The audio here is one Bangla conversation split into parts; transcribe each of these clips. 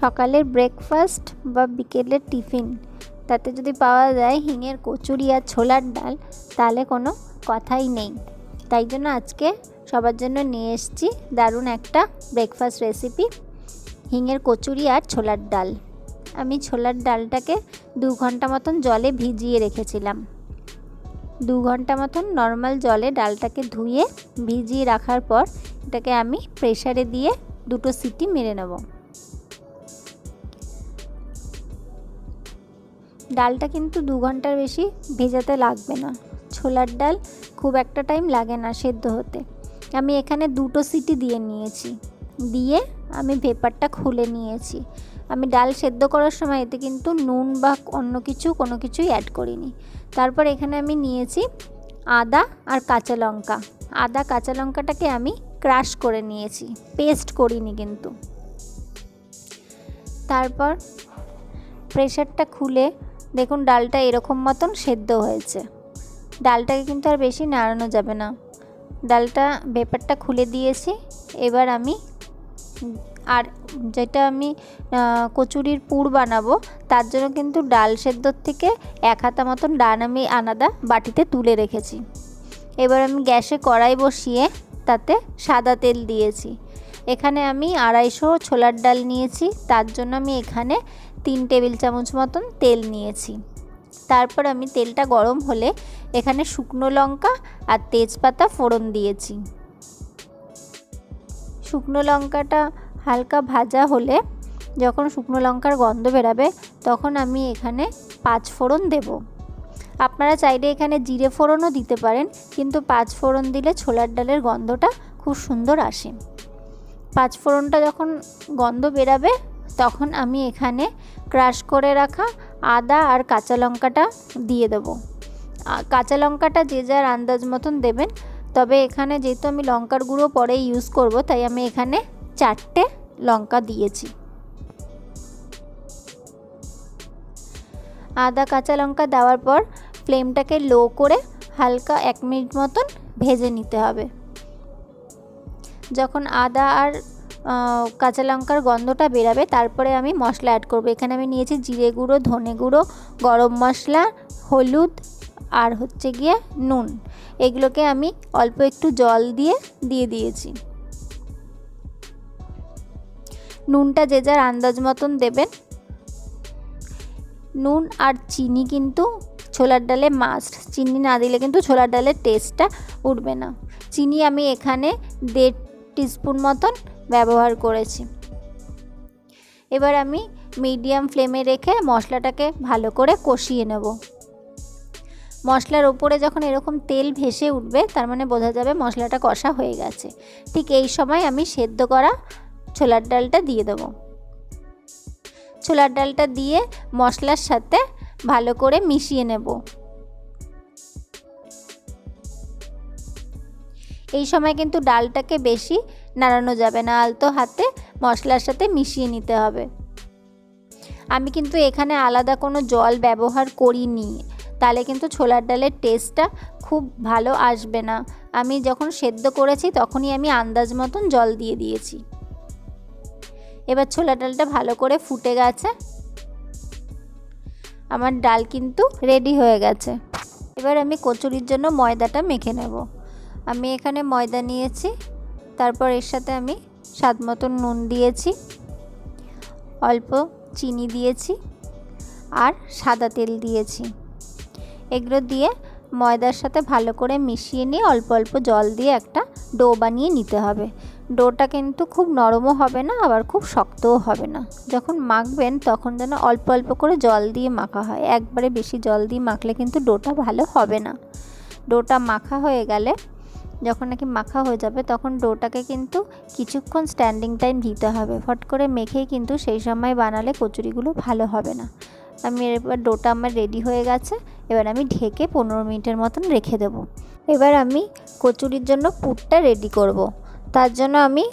সকালের ব্রেকফাস্ট বা বিকেলের টিফিন তাতে যদি পাওয়া যায় হিঙের কচুরি আর ছোলার ডাল, তাহলে কোনো কথাই নেই। তাই জন্য আজকে সবার জন্য নিয়ে এসেছি দারুণ একটা ব্রেকফাস্ট রেসিপি হিঙের কচুরি আর ছোলার ডাল। আমি ছোলার ডালটাকে দু ঘণ্টা মতন জলে ভিজিয়ে রেখেছিলাম। দু ঘণ্টা মতন নর্মাল জলে ডালটাকে ধুয়ে ভিজিয়ে রাখার পর এটাকে আমি প্রেসারে দিয়ে দুটো সিটি মেরে নেব। ডালটা কিন্তু দু ঘণ্টার বেশি ভেজাতে লাগবে না। ছোলার ডাল খুব একটা টাইম লাগে না সেদ্ধ হতে। আমি এখানে দুটো সিটি দিয়ে নিয়েছি। দিয়ে আমি ভেপারটা খুলে নিয়েছি। আমি ডাল সেদ্ধ করার সময় এতে কিন্তু নুন বা অন্য কিছু, কোনো কিছুই অ্যাড করিনি। তারপর এখানে আমি নিয়েছি আদা আর কাঁচা লঙ্কা। আদা, কাঁচা লঙ্কাটাকে আমি ক্রাশ করে নিয়েছি। পেস্ট করিনি কিন্তু। তারপর প্রেশারটা খুলে দেখুন ডালটা এরকম মতন সেদ্ধ হয়েছে। ডালটাকে কিন্তু আর বেশি নাড়ানো যাবে না। ডালটা ভেপারটা খুলে দিয়েছি। এবার আমি আর যেটা আমি কচুরির পুর বানাবো, তার জন্য কিন্তু ডাল সেদ্ধর থেকে এক হাতা মতন ডান আমি আলাদা বাটিতে তুলে রেখেছি। এবার আমি গ্যাসে কড়াই বসিয়ে তাতে সাদা তেল দিয়েছি। এখানে আমি আড়াইশো ছোলার ডাল নিয়েছি। তার জন্য আমি এখানে তিন টেবিল চামচ মতন তেল নিয়েছি। তারপর আমি তেলটা গরম হলে এখানে শুকনো লঙ্কা আর তেজপাতা ফোড়ন দিয়েছি। শুকনো লঙ্কাটা হালকা ভাজা হলে যখন শুকনো লঙ্কার গন্ধ বেরাবে, তখন আমি এখানে পাঁচ ফোড়ন দেব। আপনারা চাইলে এখানে জিরে ফোড়নও দিতে পারেন, কিন্তু পাঁচ ফোড়ন দিলে ছোলার ডালের গন্ধটা খুব সুন্দর আসে। পাঁচ ফোড়নটা যখন গন্ধ বেরাবে তখন আমি এখানে ক্রাশ করে রাখা আদা আর কাঁচা লঙ্কাটা দিয়ে দেবো। কাঁচা লঙ্কাটা যে যার আন্দাজ মতন দেবেন। তবে এখানে যেহেতু আমি লঙ্কার গুঁড়ো পরে ইউজ করব, তাই আমি এখানে চারটে লঙ্কা দিয়েছি। আদা, কাঁচা লঙ্কা দেওয়ার পর ফ্লেমটাকে লো করে হালকা এক মিনিট মতন ভেজে নিতে হবে। যখন আদা আর কাঁচা লঙ্কার গন্ধটা বেরাবে, তারপরে আমি মশলা অ্যাড করব। এখানে আমি নিয়েছি জিরে গুঁড়ো, ধনে গুঁড়ো, গরম মশলা, হলুদ, আর হচ্ছে গিয়ে নুন। এগুলোকে আমি অল্প একটু জল দিয়ে দিয়ে দিয়েছি। নুনটা যে যার আন্দাজ মতন দেবেন। নুন আর চিনি কিন্তু ছোলার ডালে মাস্ট চিনি না দিলে কিন্তু ছোলার ডালের টেস্টটা উঠবে না। চিনি আমি এখানে দেড় টিস্পুন মতন ব্যবহার করেছি। এবার আমি মিডিয়াম ফ্লেমে রেখে মশলাটাকে ভালো করে কষিয়ে নেব। মশলার ওপরে যখন এরকম তেল ভেসে উঠবে, তার মানে বোঝা যাবে মশলাটা কষা হয়ে গেছে। ঠিক এই সময় আমি সেদ্ধ করা ছোলার ডালটা দিয়ে দেবো। ছোলার ডালটা দিয়ে মশলার সাথে ভালো করে মিশিয়ে নেব। এই সময় কিন্তু ডালটাকে বেশি নাড়ানো যাবে না, আলতো হাতে মশলার সাথে মিশিয়ে নিতে হবে। আমি কিন্তু এখানে আলাদা কোনো জল ব্যবহার করিনি, তাহলে কিন্তু ছোলার ডালের টেস্টটা খুব ভালো আসবে না। আমি যখন সেদ্ধ করেছি তখনই আমি আন্দাজ মতন জল দিয়ে দিয়েছি। এবার ছোলা ডালটা ভালো করে ফুটে গেছে। আমার ডাল কিন্তু রেডি হয়ে গেছে। এবার আমি কচুরির জন্য ময়দাটা মেখে নেব। আমি এখানে ময়দা নিয়েছি। তারপর এর সাথে আমি স্বাদ মতন নুন দিয়েছি, অল্প চিনি দিয়েছি আর সাদা তেল দিয়েছি। এগুলো দিয়ে ময়দার সাথে ভালো করে মিশিয়ে নিয়ে অল্প অল্প জল দিয়ে একটা ডো বানিয়ে নিতে হবে। ডোটা কিন্তু খুব নরমও হবে না, আবার খুব শক্তও হবে না। যখন মাখবেন তখন যেন অল্প অল্প করে জল দিয়ে মাখা হয়। একবারে বেশি জল দিয়ে মাখলে কিন্তু ডোটা ভালো হবে না। ডোটা মাখা হয়ে গেলে যখন নাকি মাখা হয়ে যাবে, তখন ডোটাকে কিন্তু কিছুক্ষণ স্ট্যান্ডিং টাইম দিতে হবে। ফট করে মেখেই কিন্তু সেই সময় বানালে কচুরিগুলো ভালো হবে না। আমি এবার ডোটা আমার রেডি হয়ে গেছে, এবার আমি ঢেকে পনেরো মিনিটের মতন রেখে দেবো। এবার আমি কচুরির জন্য পুরটা রেডি করব। তার জন্য আমি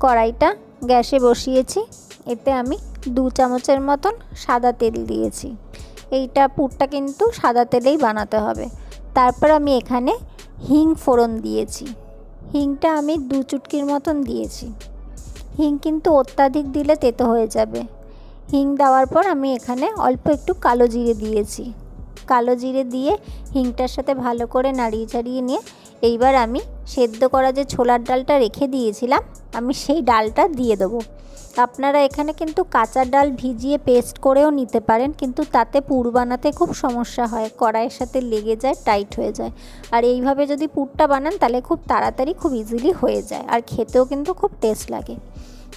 কড়াইটা গ্যাসে বসিয়েছি, এতে আমি দু চামচের মতন সাদা তেল দিয়েছি। এইটা পুরটা কিন্তু সাদা তেলেই বানাতে হবে। তারপর আমি এখানে হিং ফোড়ন দিয়েছি। হিংটা আমি দু চুটকির মতন দিয়েছি। হিং কিন্তু অত্যাধিক দিলে তেতো হয়ে যাবে। হিং দেওয়ার পর আমি এখানে অল্প একটু কালো জিরে দিয়েছি। কালো জিরে দিয়ে হিংটার সাথে ভালো করে নাড়িয়ে চাড়িয়ে নিয়ে এইবার আমি সেদ্ধ করা যে ছোলার ডালটা রেখে দিয়েছিলাম, আমি সেই ডালটা দিয়ে দেবো। আপনারা এখানে কিন্তু কাঁচা ডাল ভিজিয়ে পেস্ট করেও নিতে পারেন, কিন্তু তাতে পুর বানাতে খুব সমস্যা হয়, কড়াইয়ের সাথে লেগে যায়, টাইট হয়ে যায়। আর এইভাবে যদি পুরটা বানান, তাহলে খুব তাড়াতাড়ি খুব ইজিলি হয়ে যায়, আর খেতেও কিন্তু খুব টেস্ট লাগে।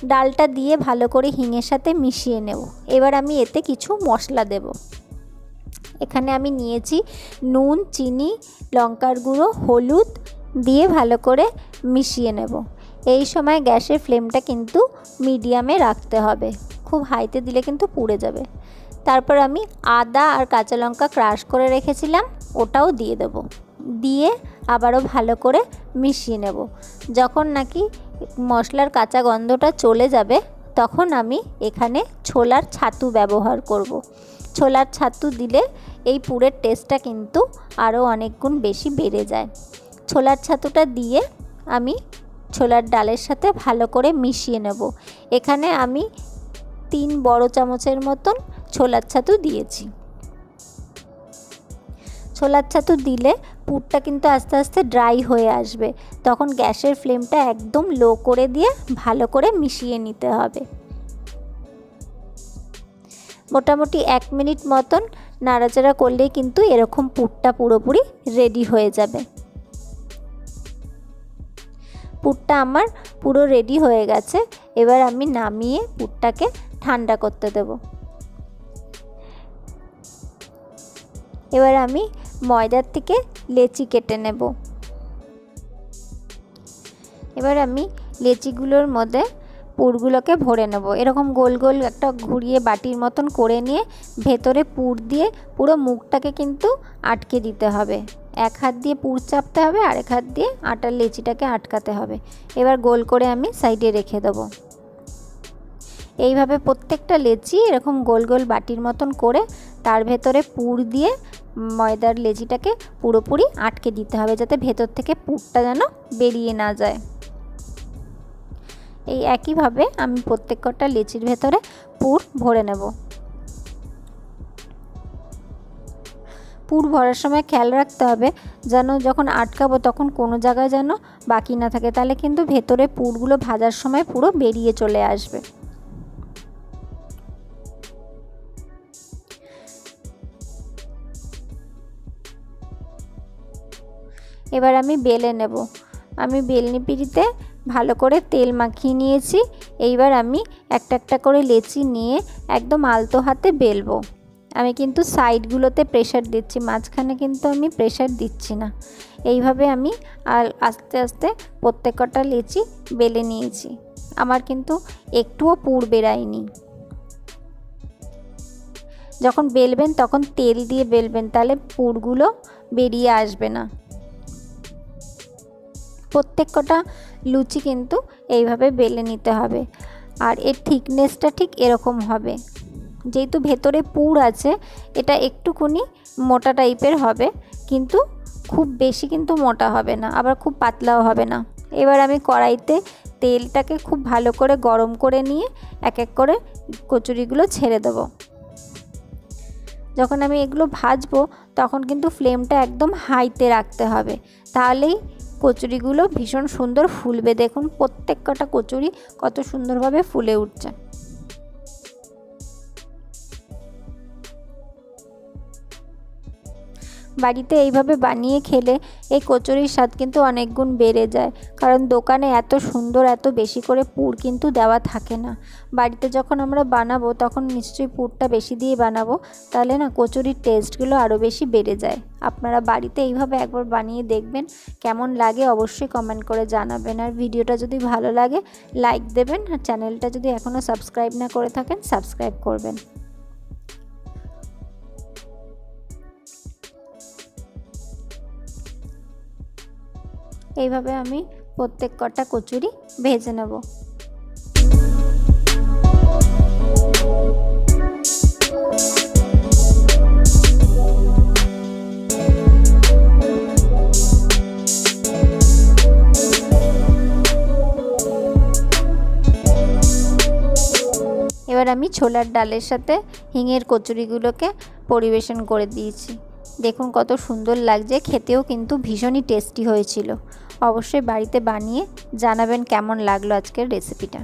ডালটা দিয়ে ভালো করে হিঙের সাথে মিশিয়ে নেব। এবার আমি এতে কিছু মশলা দেব। এখানে আমি নিয়েছি নুন, চিনি, লঙ্কার গুঁড়ো, হলুদ দিয়ে ভালো করে মিশিয়ে নেব। এই সময় গ্যাসের ফ্লেমটা কিন্তু মিডিয়ামে রাখতে হবে। খুব হাইতে দিলে কিন্তু পুড়ে যাবে। তারপর আমি আদা আর কাঁচা লঙ্কা ক্রাশ করে রেখেছিলাম, ওটাও দিয়ে দেব। দিয়ে আবারও ভালো করে মিশিয়ে নেব। যখন নাকি মশলার কাঁচা গন্ধটা চলে যাবে, তখন আমি এখানে ছোলার ছাতু ব্যবহার করব। ছোলার ছাতু দিলে এই পুরের টেস্টটা কিন্তু আরও অনেক গুণ বেশি বেড়ে যায়। ছোলার ছাতুটা দিয়ে আমি ছোলার ডালের সাথে ভালো করে মিশিয়ে নেব। এখানে আমি তিন বড় চামচের মতন ছোলার ছাতু দিয়েছি। ছোলার ছাতু দিলে পুরটা কিন্তু আস্তে আস্তে ড্রাই হয়ে আসবে। তখন গ্যাসের ফ্লেমটা একদম লো করে দিয়ে ভালো করে মিশিয়ে নিতে হবে। মোটামুটি এক মিনিট মতন নাড়াচাড়া করলেই কিন্তু এরকম পুরটা পুরোপুরি রেডি হয়ে যাবে। পুরটা আমার পুরো রেডি হয়ে গেছে। এবার আমি নামিয়ে পুরটাকে ঠান্ডা করতে দেব। এবার আমি ময়দার থেকে লেচি কেটে নেব। এবার আমি লেচিগুলোর মধ্যে পুরগুলোকে ভরে নেব। এরকম গোল গোল একটা ঘুরিয়ে বাটির মতন করে নিয়ে ভেতরে পুর দিয়ে পুরো মুখটাকে কিন্তু আটকে দিতে হবে। এক হাত দিয়ে পুর চাপতে হবে আর এক হাত দিয়ে আটার লেচিটাকে আটকাতে হবে। এবার গোল করে আমি সাইডে রেখে দেবো। এইভাবে প্রত্যেকটা লেচি এরকম গোল গোল বাটির মতন করে তার ভেতরে পুর দিয়ে ময়দার লেচিটাকে পুরোপুরি আটকে দিতে হবে, যাতে ভেতর থেকে পুরটা যেন বেরিয়ে না যায়। এই একইভাবে আমি প্রত্যেক কটা লেচির ভেতরে পুর ভরে নেব। পুর ভরার সময় খেয়াল রাখতে হবে যেন যখন আটকাবো তখন কোনো জায়গায় যেন বাকি না থাকে। তাহলে কিন্তু ভেতরে পুরগুলো ভাজার সময় পুরো বেরিয়ে চলে আসবে। এবার আমি বেলে নেব। আমি বেলনি পিড়িতে ভালো করে তেল মাখিয়ে নিয়েছি। এইবার আমি একটা একটা করে লেচি নিয়ে একদম আলতো হাতে বেলবো। আমি কিন্তু সাইডগুলোতে প্রেশার দিচ্ছি, মাঝখানে কিন্তু আমি প্রেশার দিচ্ছি না। এইভাবে আমি আর আস্তে আস্তে প্রত্যেকটা লেচি বেলে নিয়েছি। আমার কিন্তু একটুও পুর বেরায়নি। যখন বেলবেন তখন তেল দিয়ে বেলবেন, তাহলে পুরগুলো বেরিয়ে আসবে না। প্রত্যেক কটা লুচি কিন্তু এইভাবে বেলে নিতে হবে। আর এর থিকনেসটা ঠিক এরকম হবে। যেহেতু ভেতরে পুর আছে, এটা একটুকুনি মোটা টাইপের হবে, কিন্তু খুব বেশি কিন্তু মোটা হবে না, আবার খুব পাতলাও হবে না। এবার আমি কড়াইতে তেলটাকে খুব ভালো করে গরম করে নিয়ে এক এক করে কচুরিগুলো ছেড়ে দেবো। যখন আমি এগুলো ভাজবো, তখন কিন্তু ফ্লেমটা একদম হাইতে রাখতে হবে, তাহলেই কচুরিগুলো ভীষণ সুন্দর ফুলবে। দেখুন, প্রত্যেক কটা কচুরি কত সুন্দরভাবে ফুলে উঠছে। বাড়িতে এইভাবে বানিয়ে খেলে এই কচুরির স্বাদ কিন্তু অনেক গুণ বেড়ে যায়। কারণ দোকানে এত সুন্দর, এত বেশি করে পুর কিন্তু দেওয়া থাকে না। বাড়িতে যখন আমরা বানাবো, তখন নিশ্চয়ই পুরটা বেশি দিয়ে বানাবো, তাহলে না কচুরির টেস্টগুলো আরও বেশি বেড়ে যায়। আপনারা বাড়িতে এইভাবে একবার বানিয়ে দেখবেন, কেমন লাগে অবশ্যই কমেন্ট করে জানাবেন। আর ভিডিওটা যদি ভালো লাগে লাইক দেবেন। আর চ্যানেলটা যদি এখনও সাবস্ক্রাইব না করে থাকেন সাবস্ক্রাইব করবেন। এইভাবে আমি প্রত্যেক কটা কচুরি ভেজে নেব। এবার আমি ছোলার ডালের সাথে হিঙের কচুরিগুলোকে পরিবেশন করে দিয়েছি। দেখুন কত সুন্দর লাগছে, খেতেও কিন্তু ভীষণই টেস্টি হয়েছিল। অবশ্যই বাড়িতে বানিয়ে জানাবেন কেমন লাগল আজকের রেসিপিটা